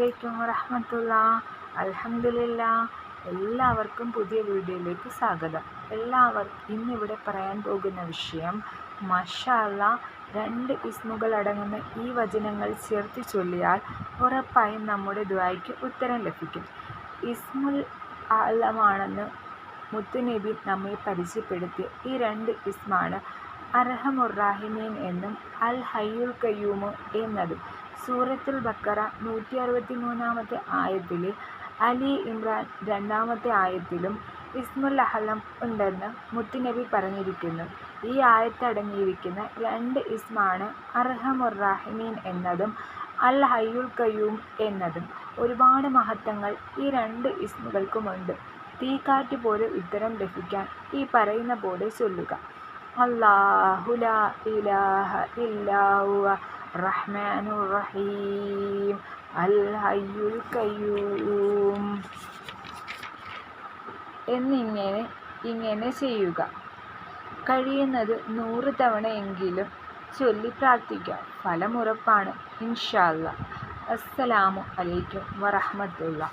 അലൈക്കും വറഹമത്തുള്ള. അലഹമില്ല എല്ലാവർക്കും പുതിയ വീഡിയോയിലേക്ക് സ്വാഗതം. എല്ലാവർക്കും ഇന്നിവിടെ പറയാൻ പോകുന്ന വിഷയം മഷാല രണ്ട് ഇസ്മുകൾ അടങ്ങുന്ന ഈ വചനങ്ങൾ ചേർത്ത് ചൊല്ലിയാൽ ഉറപ്പായും നമ്മുടെ ദ്വായ്ക്ക് ഉത്തരം ലഭിക്കും. ഇസ്മുൽ ആലമാണെന്ന് മുത്തുനബി നമ്മെ പരിചയപ്പെടുത്തിയ ഈ രണ്ട് ഇസ്മാണ് അർഹമുറാഹിമീൻ എന്നും അൽ ഹയ്യുൽ കയ്യൂമ് എന്നതും. സൂറത്തുൽ ബക്കറ നൂറ്റി അറുപത്തി മൂന്നാമത്തെ ആയത്തിലെ അലി ഇമ്രാൻ രണ്ടാമത്തെ ആയത്തിലും ഇസ്മുൽ അഹലം ഉണ്ടെന്ന് മുത്തുനബി പറഞ്ഞിരിക്കുന്നു. ഈ ആയത്തടങ്ങിയിരിക്കുന്ന രണ്ട് ഇസ്മാണ് അർഹമുറാഹിമീൻ എന്നതും അൽ ഹയ്യുൽ കയ്യൂം എന്നതും. ഒരുപാട് മഹത്വങ്ങൾ ഈ രണ്ട് ഇസ്മുകൾക്കുമുണ്ട്. തീക്കാറ്റ് പോലെ ഉത്തരം ലഭിക്കാൻ ഈ പറയുന്ന പോലെ ചൊല്ലുക. അല്ലാഹു ലാ ഇലാഹ ഇല്ലാ ഹുവ റഹ്മാനുർ റഹീം അൽ ഹയ്യുൽ എന്നിങ്ങനെ ഇങ്ങനെ ചെയ്യുക. കഴിയുന്നത് നൂറ് തവണയെങ്കിലും ചൊല്ലി പ്രാർത്ഥിക്കാം ഫലമുറപ്പാണ് ഇൻഷാല്ല അസ്സലാമു അലൈക്കും വറഹമത്തുള്ള